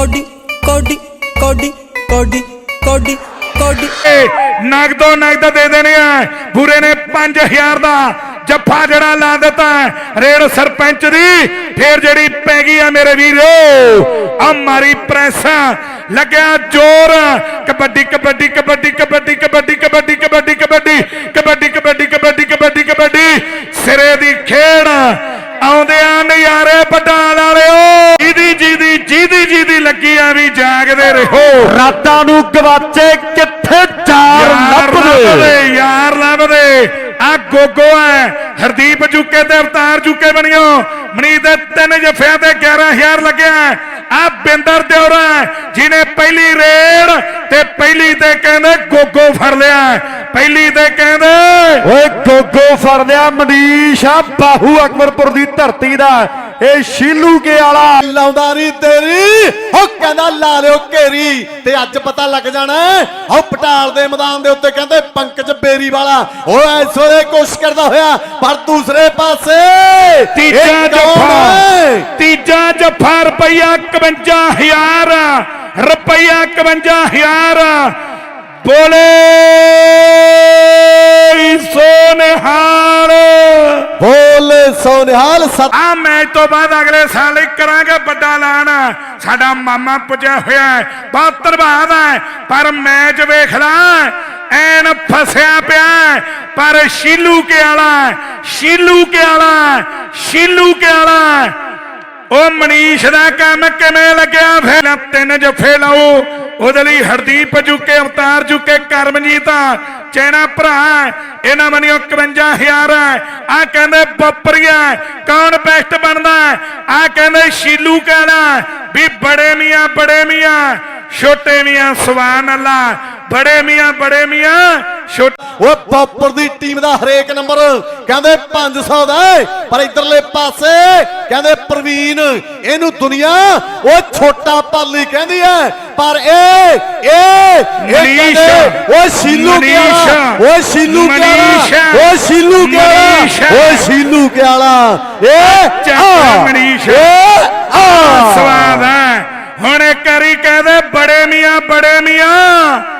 Cody ਕੋਡੀ ਕੋਡੀ ਕੋਡੀ ਕੋਡੀ ਕੋਡੀ ਨਗਦੋ ਨਗਦ ਦੇ ਦੇਣੇ ਆ ਪੂਰੇ ਨੇ 5000 ਦਾ ਜੱਫਾ ਜਿਹੜਾ ਲਾ ਦਿੱਤਾ ਹੈ। ਸਰਪੰਚ ਦੀ ਫੇਰ ਜਿਹੜੀ ਪੈ ਗਈ ਆ ਮੇਰੇ ਵੀਰੋ ਆ ਮਾਰੀ ਪ੍ਰੈਸ ਲੱਗਿਆ ਜ਼ੋਰ ਕਬੱਡੀ ਕਬੱਡੀ ਕਬੱਡੀ ਕਬੱਡੀ ਕਬੱਡੀ ਕਬੱਡੀ ਕਬੱਡੀ ਕਬੱਡੀ ਕਬੱਡੀ ਕਬੱਡੀ ਕਬੱਡੀ ਕਬੱਡੀ ਕਬੱਡੀ ਸਿਰੇ ਦੀ ਖੇਡ ਆਉਂਦੇ ਆ ਨਜ਼ਾਰੇ ਪਟਾਲ ਵਾਲਿਓ ਜਿਹਦੀ ਜਿਹਦੀ ਜਿਹਦੀ ਲੱਗੀ ਆ ਵੀ ਜਾਗਦੇ ਰਹੋ। ਰਾਤਾਂ ਨੂੰ ਗਵਾਚੇ ਕਿੱਥੇ ਚਾਰ ਲੱਭਦੇ? ਯਾਰ ਲੱਭਦੇ। ਆ ਗੋਗੋ ਹੈ ਹਰਦੀਪ ਜੁਕੇ ਤੇ ਅਵਤਾਰ ਜੁਕੇ ਬਣਿਓ। ਮਣੀ ਦੇ ਤਿੰਨ ਜਫਿਆਂ ਤੇ 11000 ਲੱਗਿਆ ਆ ਬਿੰਦਰ ਦਿਉਰਾ ਜਿਹਨੇ ਪਹਿਲੀ ਰੇਡ ਤੇ ਪਹਿਲੀ ਤੇ ਕਹਿੰਦੇ ਗੋਗੋ ਫੜ ਲਿਆ ਪਹਿਲੀ ਤੇ ਕਹਿੰਦੇ ਓਏ ਗੋਗੋ ਫੜ ਲਿਆ ਮਨੀਸ਼ ਆ ਬਾਹੂ ਅਕਬਰਪੁਰ ਦੀ ਧਰਤੀ ਦਾ ਇਹ ਸ਼ੀਲੂ ਕੇ ਵਾਲਾ। ਲਾਉਂਦਾ ਨਹੀਂ ਤੇਰੀ ਉਹ ਕਹਿੰਦਾ ਲਾ ਲਿਓ ਘੇਰੀ ਤੇ ਅੱਜ ਪਤਾ ਲੱਗ ਜਾਣਾ ਉਹ ਪਟਾਲ ਦੇ ਮੈਦਾਨ ਦੇ ਉੱਤੇ ਕਹਿੰਦੇ ਪੰਕਜ ਬੇਰੀ ਵਾਲਾ। ਉਹ ਐਸੋਰੇ ਕੋਸ਼ਿਸ਼ ਕਰਦਾ ਹੋਇਆ ਪਰ ਦੂਸਰੇ ਪਾਸੇ ਤੀਜਾ ਜੱਫਾ? ਤੀਜਾ ਜੱਫਾ ਰੁਪਈਆ 51000 ਰੁਪਈਆ 51000 ਬੋਲੇ ਸੋਨਹਾਲ ਬੋਲ ਸੋਨਿਹਾਲ ਸਤ ਆ ਮੈਚ ਤੋਂ ਬਾਅਦ ਅਗਲੇ ਸਾਲ ਹੀ ਕਰਾਂਗੇ ਵੱਡਾ ਐਲਾਨ। ਸਾਡਾ ਮਾਮਾ ਪੁੱਜਿਆ ਹੋਇਆ ਹੈ, ਬਹੁਤ ਧੰਨਵਾਦ ਹੈ। ਪਰ ਮੈਚ ਵੇਖ ਲੈ, ਐਨ ਫਸਿਆ ਪਿਆ ਪਰ ਸ਼ੀਲੂ ਕੇ ਵਾਲਾ ਸ਼ੀਲੂ ਕੇ ਵਾਲਾ ਸ਼ੀਲੂ ਕੇ ਵਾਲਾ ਉਹ ਮਨੀਸ਼ ਦਾ ਕੰਮ ਕਿਵੇਂ ਲੱਗਿਆ? ਫਿਰ ਤਿੰਨ ਜੱਫੇ ਲਾਓ ਉਹਦੇ ਲਈ ਹਰਦੀਪ ਜੁਕੇ, ਅਵਤਾਰ ਜੁਕੇ, ਕਰਮਜੀਤ ਚੈਨਾ ਭਰਾ ਇਹਨਾਂ ਮਨੀਓ 51000 ਆ ਕਹਿੰਦੇ ਬੱਪਰੀਆ ਕੌਣ ਬੈਸਟ ਬਣਦਾ ਆ ਕਹਿੰਦੇ ਸ਼ੀਲੂ ਕਹਿਣਾ ਵੀ ਬੜੇ ਮੀਆਂ ਬੜੇ ਮੀਆਂ, ਛੋਟੇ ਮੀਆਂ ਸੁਭਾਨ ਅੱਲਾ, ਬੜੇ ਮੀਆਂ ਬੜੇ ਮੀਆਂ ਉਹ ਪੌਪਰ ਦੀ ਟੀਮ ਦਾ ਹਰੇਕ ਨੰਬਰ। ਕਹਿੰਦੇ 500 ਦਾ ਪਰ ਇਧਰਲੇ ਪਾਸੇ ਕਹਿੰਦੇ ਪ੍ਰਵੀਨ ਇਹਨੂੰ ਦੁਨੀਆ ਉਹ ਛੋਟਾ ਪਾਲੀ ਕਹਿੰਦੀ ਹੈ ਪਰ ਇਹ ਇਹ ਮਨੀਸ਼, ਉਹ ਸ਼ੀਲੂ ਕਿਆਲਾ ਉਹ ਸ਼ੀਲੂ ਕਿਆਲਾ ਉਹ ਸ਼ੀਲੂ ਕਿਆਲਾ ਮਨੀਸ਼। ਉਹ ਸ਼ੀਲੂ ਕਿਆਲਾ। ਇਹ ਆ, ਮਨੀਸ਼। ਆ ਸਵਾਦ ਹੈ। ਹੁਣ ਇੱਕ ਵਾਰੀ ਕਹਦੇ ਬੜੇ ਮੀਆਂ ਬੜੇ ਮੀਆਂ।